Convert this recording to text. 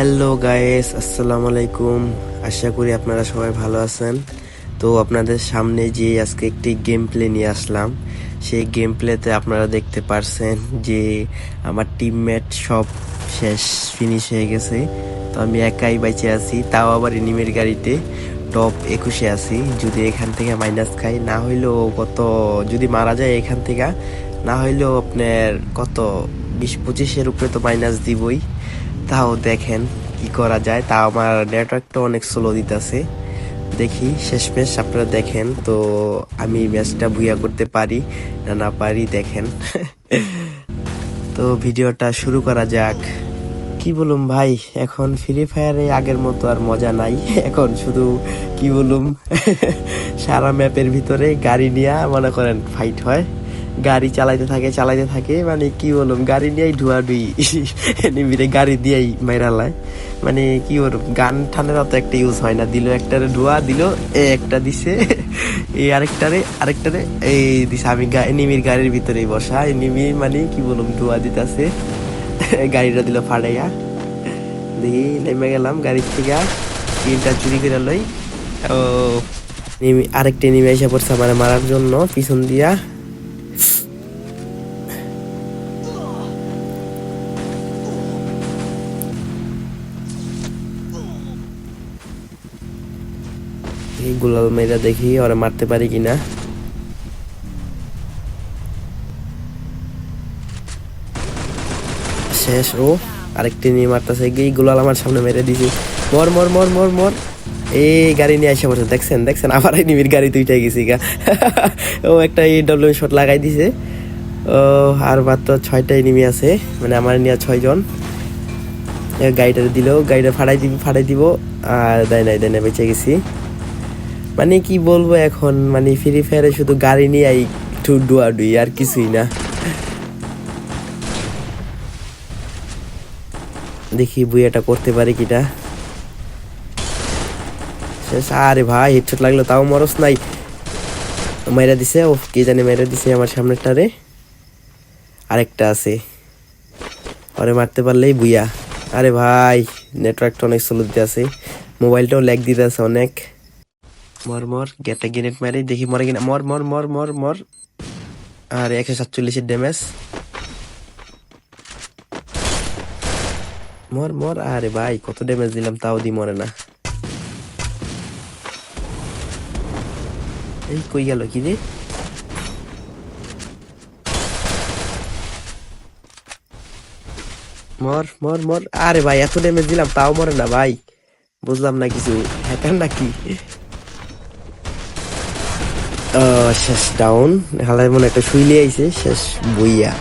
Hello guys আসসালামু আলাইকুম আশা করি আপনারা সবাই ভালো আছেন। তো আপনাদের সামনে যে আজকে একটি গেম প্লে নিয়ে আসলাম, সেই গেম প্লেতে আপনারা দেখতে পারছেন যে আমার টিমমেট সব শেষ ফিনিশ হয়ে গেছে। তো আমি একাই বেঁচে আছি, তাও আবার এনিমের গাড়িতে। টপ একুশে আছি, যদি এখান থেকে মাইনাস খাই, না হইলেও কত, যদি মারা যায় এখান থেকে, না হইলেও আপনার কত, বিশ পঁচিশের উপরে তো মাইনাস দিবই। তাও দেখেন কি করা যায়। তাও আমার নেটওয়ার্কটা অনেক স্লো দিতেছে। দেখি, শেষমেশ আপনারা দেখেন। তো আমি ম্যাচটা ভুইয়া করতে পারি না না পারি দেখেন। তো ভিডিওটা শুরু করা যাক। কি বলুম ভাই, এখন ফ্রি ফায়ারে আগের মতো আর মজা নাই। এখন শুধু কি বলুম, সারা ম্যাপের ভিতরে গাড়ি নিয়ে মনে করেন ফাইট হয়। গাড়ি চালাইতে থাকে চালাইতে থাকে মানে কি বলুম গাড়ি নিয়েই ধুয়া ধুই। নিবিড়ে গাড়ি দিয়েই মাইরালায় মানে কি বলুম গান ঠান্ডার অত একটা ইউজ হয় না। দিল একটারে ধোয়া, দিল এ একটা দিছে এই আরেকটারে আরেকটারে এই দিছে। আমি নিমির গাড়ির ভিতরেই বসা নিমি মানে কি বলুম ধোয়া দিতেছে। গাড়িটা দিল ফাড়াইয়া। দেখি নেমে গেলাম গাড়ির থেকে। তিনটা চুরি করে লই। ও আরেকটা নেমে এসে পড়ছে আমার মারার জন্য, পিছন দিয়া। গুলাল মেয়েরা দেখি ওরা মারতে পারি কিনা। শেষ, ও, আরেকটি নিয়ে মারতেছে। এই গুলাল আমার সামনে মেরে দিছি। মর মর মর মর মর। এই গাড়ি নিয়ে আসে পড়ছে। দেখছেন দেখছেন আবার এই নিবির গাড়ি দুইটা গেছি গা। ও একটা এই ডব্লিউ শট লাগাই দিছে। ও, আর মাত্র ছয়টাই এনিমি আছে। মানে আমার নিয়ে ছয়জন গাড়িটা দিলেও গাড়িটা ফাড়াই দিব ফাড়াই দিব। আর দেয় নাই দেয় নাই, বেঁচে গেছি। মানে কি বলব এখন? মানে ফ্রি ফায়ারে শুধু গাড়ি নিয়ে একটু ডুয়া ডুই আর কিছুই না। দেখি বুইয়াটা করতে পারি কিনা শেষ, আরে ভাই হেডশট লাগল, তাও মরস নাই। মেরা দিছে, ও কে জানে মেরা দিছে আমার সামনেটারে আরেকটা আছে। ওরে মারতে পারলেই বুয়া আরে ভাই নেটওয়ার্কটা অনেক স্লো দিতে আছে। মোবাইলটাও ল্যাগ দিতে আছে অনেক। মর মর, গেটে গ্রেনেড মারি, দেখি মরে কিনা মর মর মর মর মর। আর, একশো সাতচল্লিশের ড্যামেজ মর মর, আরে ভাই, কত ড্যামেজ দিলাম, তাও দি মরে না। এই কই গেল কি রে? মর মর মর, আরে ভাই, এত ড্যামেজ দিলাম, তাও মরে না, ভাই। বুঝলাম না কিছু, হ্যাকার নাকি? শেষ ডাউন হালাই মনে একটা শুইলে আইছে শেষ বইয়া।